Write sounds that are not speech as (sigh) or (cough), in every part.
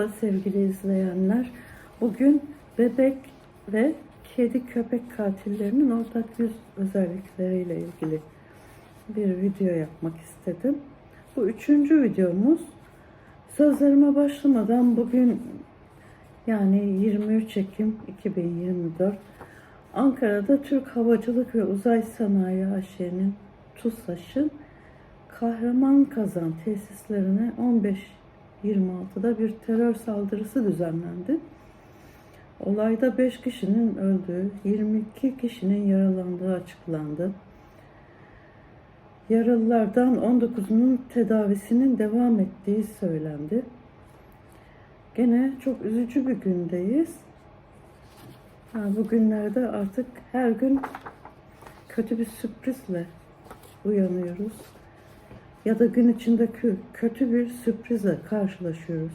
Merhaba sevgili izleyenler. Bugün bebek ve kedi köpek katillerinin ortak yüz özellikleriyle ilgili bir video yapmak istedim. Bu üçüncü videomuz. Sözlerime başlamadan bugün yani 23 Ekim 2024 Ankara'da Türk Havacılık ve Uzay Sanayi AŞ'nin TUSAŞ'ın Kahraman Kazan tesislerine 15-26'da bir terör saldırısı düzenlendi. Olayda 5 kişinin öldüğü, 22 kişinin yaralandığı açıklandı. Yaralılardan 19'unun tedavisinin devam ettiği söylendi. Gene çok üzücü bir gündeyiz. Ha, bugünlerde artık her gün kötü bir sürprizle uyanıyoruz. Ya da gün içinde kö- kötü bir sürprizle karşılaşıyoruz.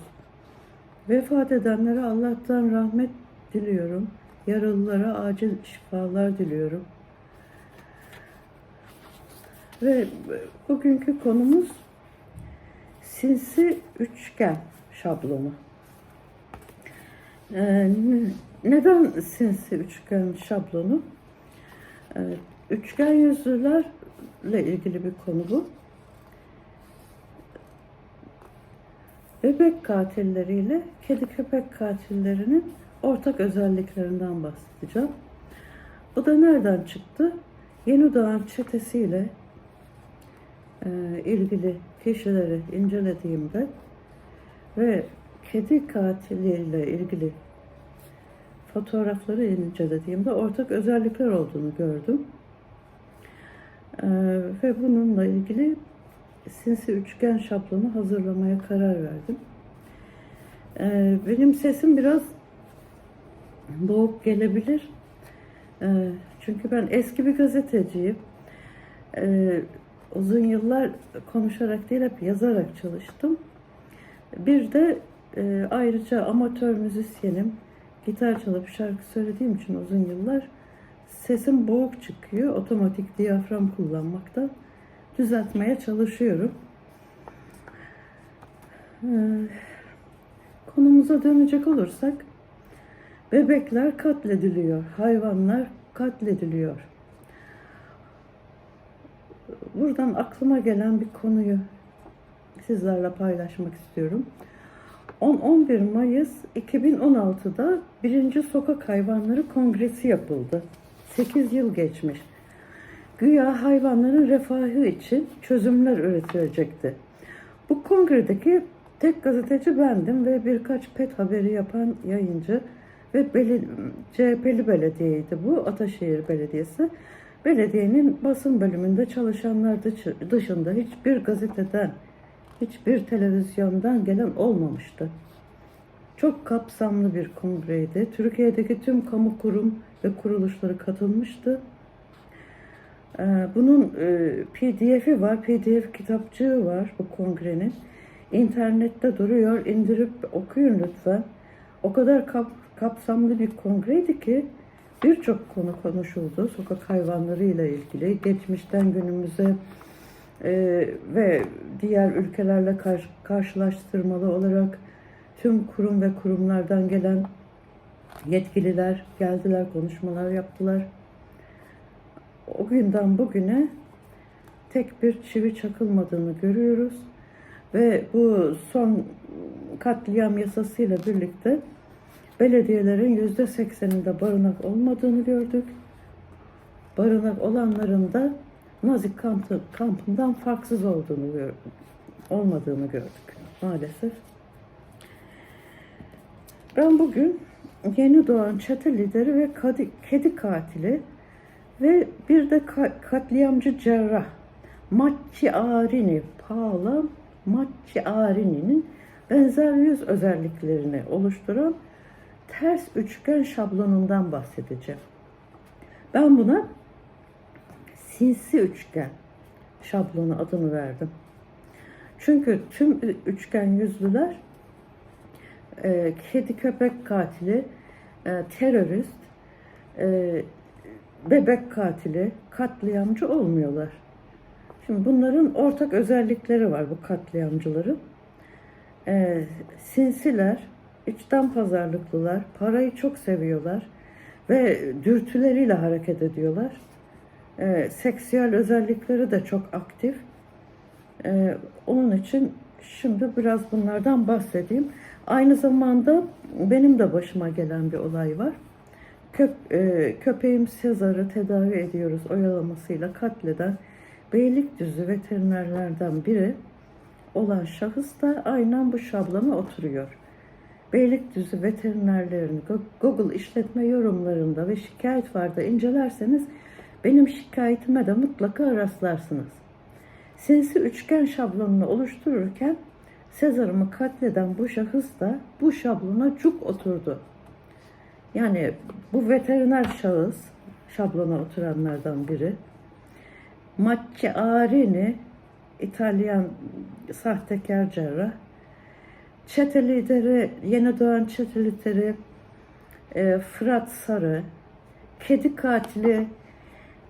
Vefat edenlere Allah'tan rahmet diliyorum. Yaralılara acil şifalar diliyorum. Ve bugünkü konumuz sinsi üçgen şablonu. Ee, neden sinsi üçgen şablonu? Ee, üçgen yüzlülerle ilgili bir konu bu. Bebek katilleriyle kedi köpek katillerinin ortak özelliklerinden bahsedeceğim. Bu da nereden çıktı? Yeni doğan çetesiyle e, ilgili kişileri incelediğimde ve kedi katiliyle ilgili fotoğrafları incelediğimde ortak özellikler olduğunu gördüm. Ee, ve bununla ilgili sinsi üçgen şablonu hazırlamaya karar verdim. Ee, benim sesim biraz boğuk gelebilir. Ee, çünkü ben eski bir gazeteciyim. Ee, uzun yıllar konuşarak değil hep yazarak çalıştım. Bir de e, ayrıca amatör müzisyenim. Gitar çalıp şarkı söylediğim için uzun yıllar sesim boğuk çıkıyor. Otomatik diyafram kullanmakta düzeltmeye çalışıyorum. Ee, konumuza dönecek olursak bebekler katlediliyor, hayvanlar katlediliyor. Buradan aklıma gelen bir konuyu sizlerle paylaşmak istiyorum. 10-11 Mayıs 2016'da birinci Sokak Hayvanları Kongresi yapıldı. 8 yıl geçmiş. Güya hayvanların refahı için çözümler üretilecekti. Bu kongredeki tek gazeteci bendim ve birkaç pet haberi yapan yayıncı ve beli, CHP'li belediyeydi bu, Ataşehir Belediyesi. Belediyenin basın bölümünde çalışanlar dışı- dışında hiçbir gazeteden, hiçbir televizyondan gelen olmamıştı. Çok kapsamlı bir kongreydi. Türkiye'deki tüm kamu kurum ve kuruluşları katılmıştı. Ee, Bunun e, PDF'i var, PDF kitapçığı var bu kongrenin. İnternette duruyor, indirip okuyun lütfen. O kadar kap, kapsamlı bir kongreydi ki birçok konu konuşuldu. Sokak hayvanları ile ilgili, geçmişten günümüze e, ve diğer ülkelerle kar- karşılaştırmalı olarak tüm kurum ve kurumlardan gelen yetkililer geldiler, konuşmalar yaptılar o günden bugüne tek bir çivi çakılmadığını görüyoruz. Ve bu son katliam yasasıyla birlikte belediyelerin yüzde sekseninde barınak olmadığını gördük. Barınak olanların da Nazi kampı, kampından farksız olduğunu olmadığını gördük maalesef. Ben bugün yeni doğan çete lideri ve kedi katili ve bir de ka- katliamcı cerrah Macchiarini, Paola Macchiarini'nin benzer yüz özelliklerini oluşturan ters üçgen şablonundan bahsedeceğim. Ben buna sinsi üçgen şablonu adını verdim. Çünkü tüm üçgen yüzlüler e, kedi köpek katili, e, terörist, e, bebek katili, katliamcı olmuyorlar. Şimdi bunların ortak özellikleri var bu katliamcıların. Ee, sinsiler, içten pazarlıklılar, parayı çok seviyorlar ve dürtüleriyle hareket ediyorlar. Ee, seksüel özellikleri de çok aktif. Ee, onun için şimdi biraz bunlardan bahsedeyim. Aynı zamanda benim de başıma gelen bir olay var. Köp, e, köpeğim Sezar'ı tedavi ediyoruz oyalamasıyla katleden Beylikdüzü veterinerlerden biri olan şahıs da aynen bu şablona oturuyor. Beylikdüzü veterinerlerin Go- Google işletme yorumlarında ve şikayet vardı incelerseniz benim şikayetime de mutlaka rastlarsınız. Sinsi üçgen şablonunu oluştururken Sezar'ımı katleden bu şahıs da bu şablona cuk oturdu. Yani bu veteriner şahıs şablona oturanlardan biri. Macchiarini İtalyan sahtekar cerrah. Çete lideri, yeni doğan çete lideri e, Fırat Sarı, kedi katili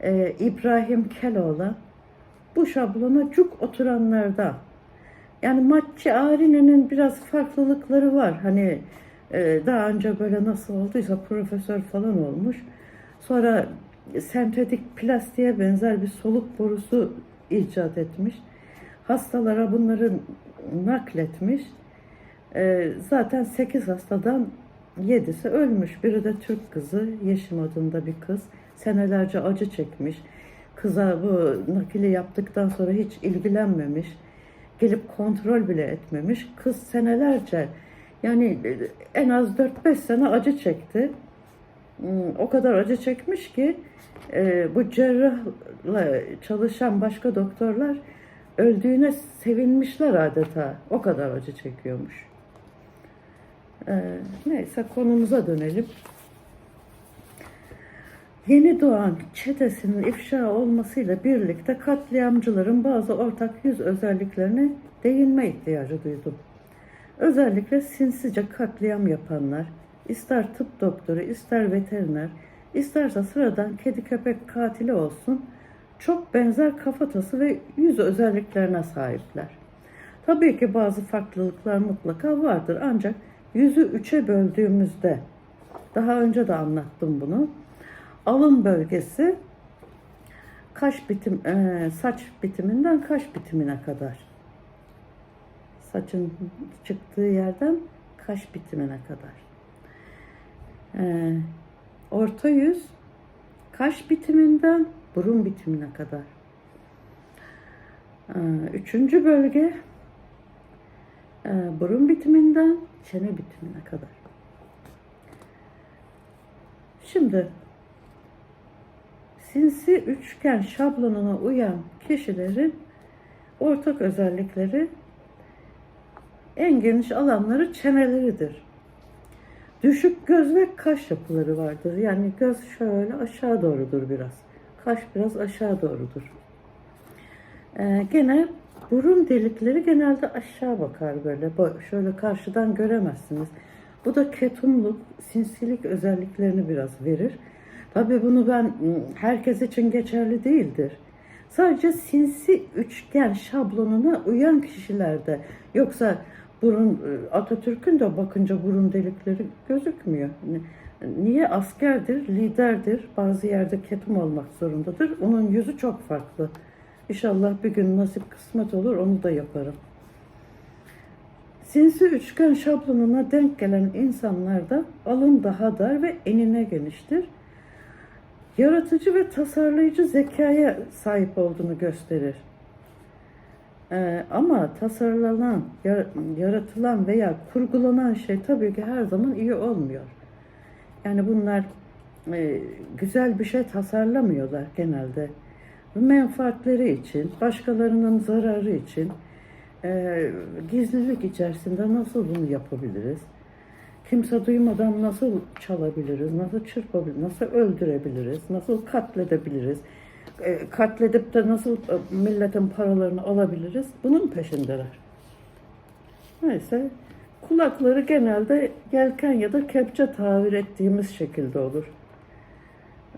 e, İbrahim Keloğlan bu şablona cuk oturanlardan. Yani Macchi Arine'nin biraz farklılıkları var. Hani daha önce böyle nasıl olduysa profesör falan olmuş. Sonra sentetik plastiğe benzer bir soluk borusu icat etmiş. Hastalara bunları nakletmiş. E, zaten 8 hastadan 7'si ölmüş. Biri de Türk kızı, Yeşim adında bir kız. Senelerce acı çekmiş. Kıza bu nakili yaptıktan sonra hiç ilgilenmemiş. Gelip kontrol bile etmemiş. Kız senelerce yani en az 4-5 sene acı çekti. Hmm, O kadar acı çekmiş ki e, bu cerrahla çalışan başka doktorlar öldüğüne sevinmişler adeta. O kadar acı çekiyormuş. E, neyse konumuza dönelim. Yeni doğan çetesinin ifşa olmasıyla birlikte katliamcıların bazı ortak yüz özelliklerine değinme ihtiyacı duydum. Özellikle sinsice katliam yapanlar, ister tıp doktoru, ister veteriner, isterse sıradan kedi köpek katili olsun, çok benzer kafatası ve yüz özelliklerine sahipler. Tabii ki bazı farklılıklar mutlaka vardır ancak yüzü üçe böldüğümüzde, daha önce de anlattım bunu, alın bölgesi kaş bitim, eee, saç bitiminden kaş bitimine kadar. Saçın çıktığı yerden kaş bitimine kadar. Eee, orta yüz kaş bitiminden burun bitimine kadar. Eee, üçüncü bölge eee, burun bitiminden çene bitimine kadar. Şimdi sinsi üçgen şablonuna uyan kişilerin ortak özellikleri en geniş alanları çeneleridir. Düşük göz ve kaş yapıları vardır. Yani göz şöyle aşağı doğrudur biraz. Kaş biraz aşağı doğrudur. Ee, gene burun delikleri genelde aşağı bakar böyle. Şöyle karşıdan göremezsiniz. Bu da ketumluk, sinsilik özelliklerini biraz verir. Tabii bunu ben ım, herkes için geçerli değildir. Sadece sinsi üçgen şablonuna uyan kişilerde. Yoksa burun e, Atatürk'ün de bakınca burun delikleri gözükmüyor. Ni- Niye askerdir, liderdir, bazı yerde ketum olmak zorundadır. Onun yüzü çok farklı. İnşallah bir gün nasip kısmet olur onu da yaparım. Sinsi üçgen şablonuna denk gelen insanlarda alın daha dar ve enine geniştir. Yaratıcı ve tasarlayıcı zekaya sahip olduğunu gösterir. Ee, ama tasarlanan, yar- yaratılan veya kurgulanan şey tabii ki her zaman iyi olmuyor. Yani bunlar e, güzel bir şey tasarlamıyorlar genelde. Menfaatleri için, başkalarının zararı için, e, gizlilik içerisinde nasıl bunu yapabiliriz? Kimse duymadan nasıl çalabiliriz, nasıl çırpabiliriz, nasıl öldürebiliriz, nasıl katledebiliriz, katledip de nasıl e, milletin paralarını alabiliriz? Bunun peşindeler. Neyse, kulakları genelde yelken ya da kepçe tabir ettiğimiz şekilde olur.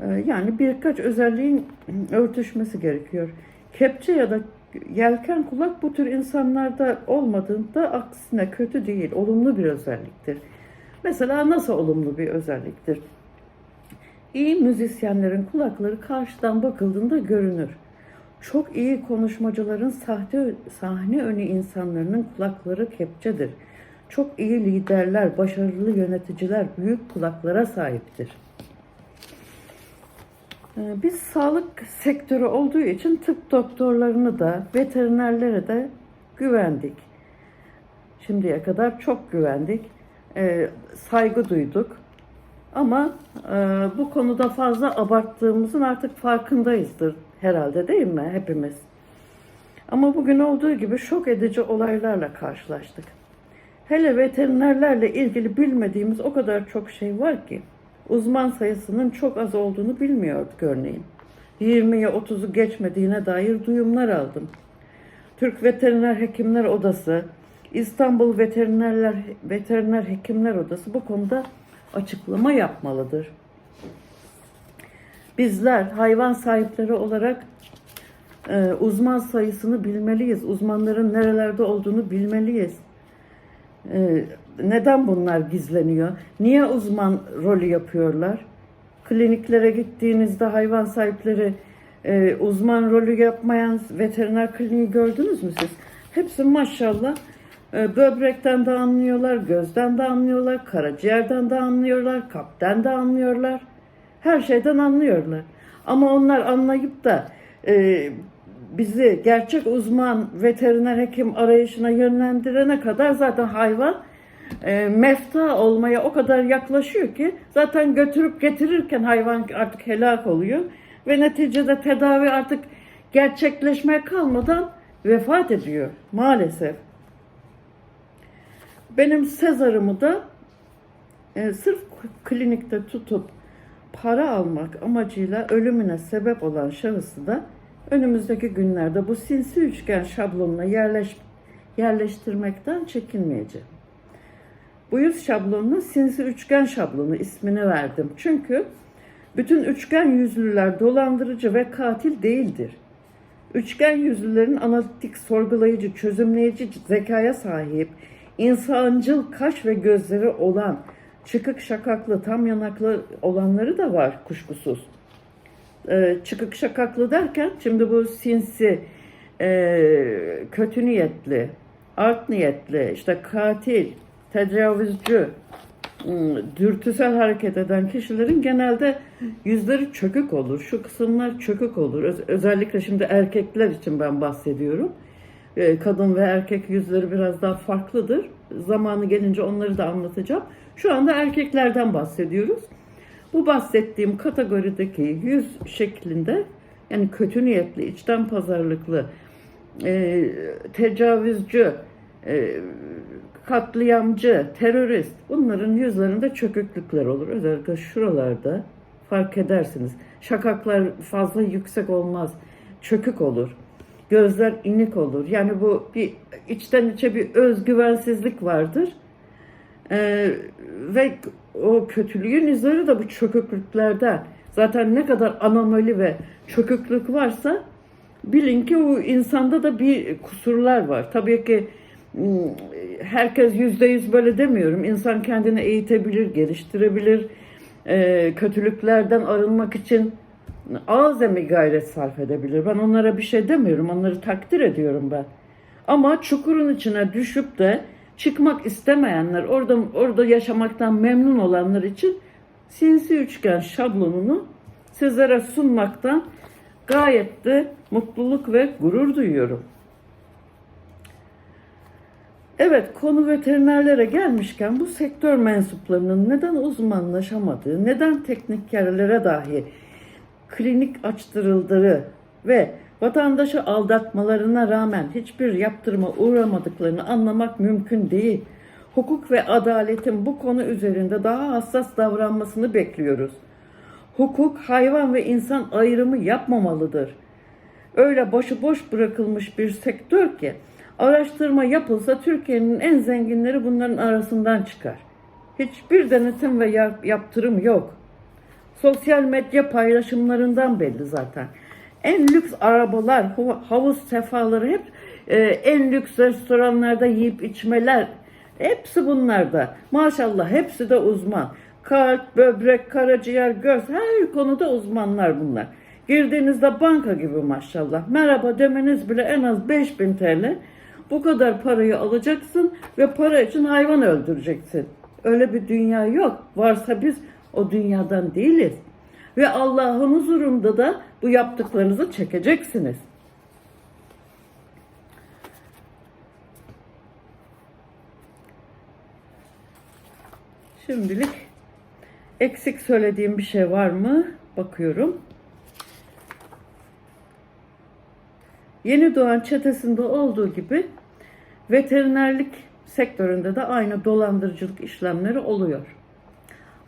E, Yani birkaç özelliğin örtüşmesi gerekiyor. Kepçe ya da Yelken kulak bu tür insanlarda olmadığında aksine kötü değil, olumlu bir özelliktir. Mesela nasıl olumlu bir özelliktir? İyi müzisyenlerin kulakları karşıdan bakıldığında görünür. Çok iyi konuşmacıların sahte, sahne önü insanların kulakları kepçedir. Çok iyi liderler, başarılı yöneticiler büyük kulaklara sahiptir. Ee, Biz sağlık sektörü olduğu için tıp doktorlarını da, veterinerlere de güvendik. Şimdiye kadar çok güvendik, Ee, saygı duyduk. Ama e, bu konuda fazla abarttığımızın artık farkındayızdır herhalde değil mi hepimiz? Ama bugün olduğu gibi şok edici olaylarla karşılaştık. Hele veterinerlerle ilgili bilmediğimiz o kadar çok şey var ki uzman sayısının çok az olduğunu bilmiyorduk örneğin. 20'ye 30'u geçmediğine dair duyumlar aldım. Türk Veteriner Hekimler Odası, İstanbul Veterinerler Veteriner Hekimler Odası bu konuda açıklama yapmalıdır. Bizler hayvan sahipleri olarak e, uzman sayısını bilmeliyiz. Uzmanların nerelerde olduğunu bilmeliyiz. E, neden bunlar gizleniyor? Niye uzman rolü yapıyorlar? Kliniklere gittiğinizde hayvan sahipleri e, uzman rolü yapmayan veteriner kliniği gördünüz mü siz? Hepsi maşallah böbrekten de anlıyorlar, gözden de anlıyorlar, karaciğerden de anlıyorlar, kalpten de anlıyorlar. Her şeyden anlıyorlar. Ama onlar anlayıp da e, bizi gerçek uzman veteriner hekim arayışına yönlendirene kadar zaten hayvan e, mefta olmaya o kadar yaklaşıyor ki zaten götürüp getirirken hayvan artık helak oluyor ve neticede tedavi artık gerçekleşmeye kalmadan vefat ediyor maalesef. Benim Sezar'ımı da e, sırf klinikte tutup para almak amacıyla ölümüne sebep olan şahısı da önümüzdeki günlerde bu sinsi üçgen şablonuna yerleş, yerleştirmekten çekinmeyeceğim. Bu yüz şablonuna sinsi üçgen şablonu ismini verdim. Çünkü bütün üçgen yüzlüler dolandırıcı ve katil değildir. Üçgen yüzlülerin analitik, sorgulayıcı, çözümleyici zekaya sahip, insancıl kaş ve gözleri olan, çıkık şakaklı, tam yanaklı olanları da var kuşkusuz. Ee, çıkık şakaklı derken şimdi bu sinsi, e, kötü niyetli, art niyetli, işte katil, tecavüzcü, ım, dürtüsel hareket eden kişilerin genelde yüzleri çökük olur. Şu kısımlar çökük olur. Öz- özellikle şimdi erkekler için ben bahsediyorum. Ee, Kadın ve erkek yüzleri biraz daha farklıdır. Zamanı gelince onları da anlatacağım. Şu anda erkeklerden bahsediyoruz. Bu bahsettiğim kategorideki yüz şeklinde yani kötü niyetli, içten pazarlıklı, e, tecavüzcü, e, katliamcı, terörist bunların yüzlerinde çöküklükler olur. Özellikle şuralarda fark edersiniz. Şakaklar fazla yüksek olmaz. Çökük olur. Gözler inik olur. Yani bu bir içten içe bir özgüvensizlik vardır. Ee, ve o kötülüğün izleri de bu çöküklüklerden. Zaten ne kadar anomali ve çöküklük varsa bilin ki o insanda da bir kusurlar var. Tabii ki ım, herkes yüzde yüz böyle demiyorum. İnsan kendini eğitebilir, geliştirebilir. Ee, kötülüklerden arınmak için azami gayret sarf edebilir. Ben onlara bir şey demiyorum. Onları takdir ediyorum ben. Ama çukurun içine düşüp de çıkmak istemeyenler, orada orada yaşamaktan memnun olanlar için sinsi üçgen şablonunu sizlere sunmaktan gayet de mutluluk ve gurur duyuyorum. Evet, konu veterinerlere gelmişken bu sektör mensuplarının neden uzmanlaşamadığı, neden teknikerlere dahi klinik açtırıldığı ve vatandaşı aldatmalarına rağmen hiçbir yaptırıma uğramadıklarını anlamak mümkün değil. Hukuk ve adaletin bu konu üzerinde daha hassas davranmasını bekliyoruz. Hukuk hayvan ve insan ayrımı yapmamalıdır. Öyle başıboş bırakılmış bir sektör ki araştırma yapılsa Türkiye'nin en zenginleri bunların arasından çıkar. Hiçbir denetim ve yap- yaptırım yok. Sosyal medya paylaşımlarından belli zaten. En lüks arabalar, havuz sefaları hep e, en lüks restoranlarda yiyip içmeler hepsi bunlarda. Maşallah hepsi de uzman. Kalp, böbrek, karaciğer, göz her konuda uzmanlar bunlar. Girdiğinizde banka gibi maşallah. Merhaba demeniz bile en az 5000 TL. Bu kadar parayı alacaksın ve para için hayvan öldüreceksin. Öyle bir dünya yok. Varsa biz o dünyadan değiliz. Ve Allah'ın huzurunda da bu yaptıklarınızı çekeceksiniz. Şimdilik eksik söylediğim bir şey var mı? Bakıyorum. Yeni doğan çetesinde olduğu gibi veterinerlik sektöründe de aynı dolandırıcılık işlemleri oluyor.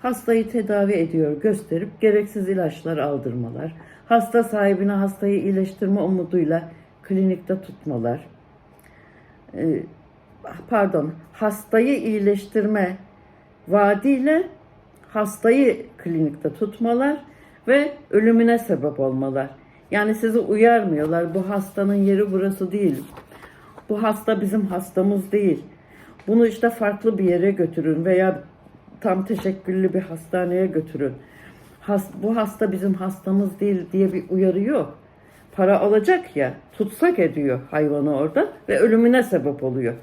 Hastayı tedavi ediyor gösterip gereksiz ilaçlar aldırmalar, hasta sahibine hastayı iyileştirme umuduyla klinikte tutmalar, Ee, pardon hastayı iyileştirme vaadiyle hastayı klinikte tutmalar ve ölümüne sebep olmalar. Yani sizi uyarmıyorlar. Bu hastanın yeri burası değil. Bu hasta bizim hastamız değil. Bunu işte farklı bir yere götürün veya tam teşekküllü bir hastaneye götürün. Has- bu hasta bizim hastamız değil diye bir uyarı yok. Para alacak ya, tutsak ediyor hayvanı orada ve ölümüne sebep oluyor.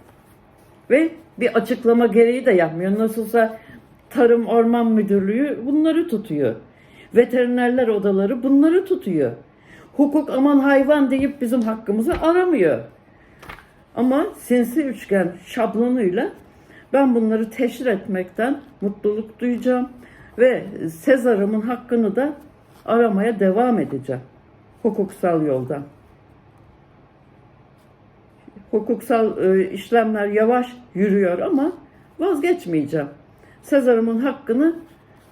Ve bir açıklama gereği de yapmıyor. Nasılsa Tarım Orman Müdürlüğü bunları tutuyor. Veterinerler odaları bunları tutuyor. Hukuk aman hayvan deyip bizim hakkımızı aramıyor. Ama sinsi üçgen şablonuyla ben bunları teşhir etmekten mutluluk duyacağım ve Sezar'ımın hakkını da aramaya devam edeceğim. Hukuksal yoldan. Hukuksal e, işlemler yavaş yürüyor ama vazgeçmeyeceğim. Sezar'ımın hakkını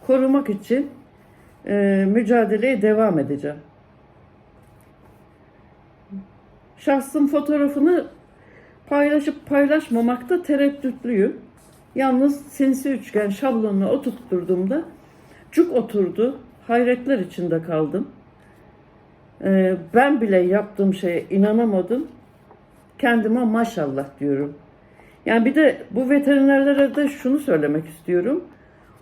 korumak için e, mücadeleye devam edeceğim. Şahsın fotoğrafını paylaşıp paylaşmamakta tereddütlüyüm. Yalnız sinsi üçgen şablonunu oturtturduğumda cuk oturdu. Hayretler içinde kaldım. Ee, ben bile yaptığım şeye inanamadım. Kendime maşallah diyorum. Yani bir de bu veterinerlere de şunu söylemek istiyorum.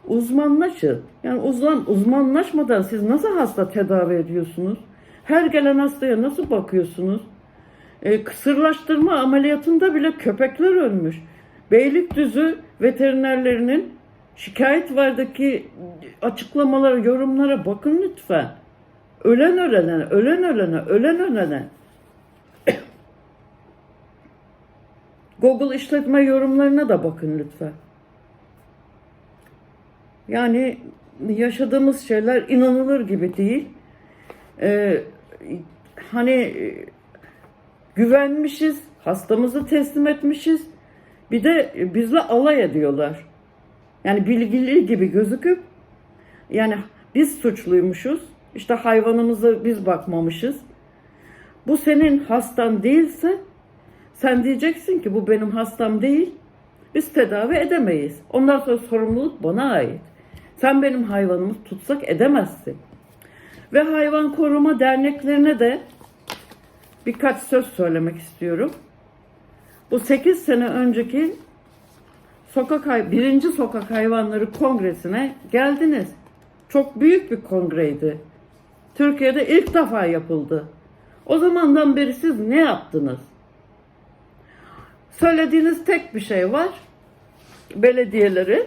Uzmanlaşın. Yani uzman, uzmanlaşmadan siz nasıl hasta tedavi ediyorsunuz? Her gelen hastaya nasıl bakıyorsunuz? E, kısırlaştırma ameliyatında bile köpekler ölmüş. Beylikdüzü veterinerlerinin şikayet vardaki açıklamalara, yorumlara bakın lütfen. Ölen ölene, ölen ölene, ölen ölene. (coughs) Google işletme yorumlarına da bakın lütfen. Yani yaşadığımız şeyler inanılır gibi değil. Ee, hani e, güvenmişiz, hastamızı teslim etmişiz. Bir de bizle alay ediyorlar. Yani bilgili gibi gözüküp yani biz suçluymuşuz. İşte hayvanımıza biz bakmamışız. Bu senin hastan değilse sen diyeceksin ki bu benim hastam değil. Biz tedavi edemeyiz. Ondan sonra sorumluluk bana ait. Sen benim hayvanımı tutsak edemezsin. Ve hayvan koruma derneklerine de birkaç söz söylemek istiyorum. Bu 8 sene önceki sokak birinci sokak hayvanları kongresine geldiniz. Çok büyük bir kongreydi. Türkiye'de ilk defa yapıldı. O zamandan beri siz ne yaptınız? Söylediğiniz tek bir şey var. Belediyeleri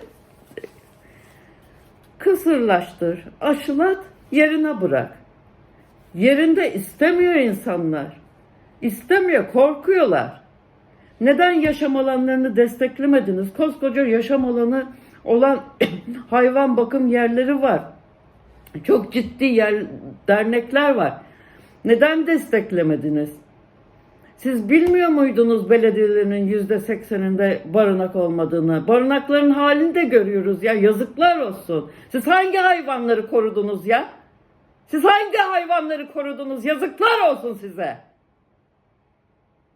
kısırlaştır, aşılat, yerine bırak. Yerinde istemiyor insanlar. İstemiyor, korkuyorlar. Neden yaşam alanlarını desteklemediniz? Koskoca yaşam alanı olan (coughs) hayvan bakım yerleri var. Çok ciddi yer, dernekler var. Neden desteklemediniz? Siz bilmiyor muydunuz belediyelerinin yüzde sekseninde barınak olmadığını? Barınakların halini de görüyoruz ya yazıklar olsun. Siz hangi hayvanları korudunuz ya? Siz hangi hayvanları korudunuz? Yazıklar olsun size.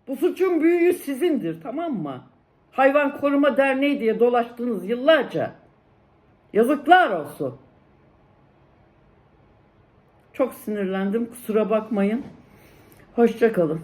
Bu suçun büyüğü sizindir tamam mı? Hayvan Koruma Derneği diye dolaştınız yıllarca. Yazıklar olsun. Çok sinirlendim. Kusura bakmayın. Hoşça kalın.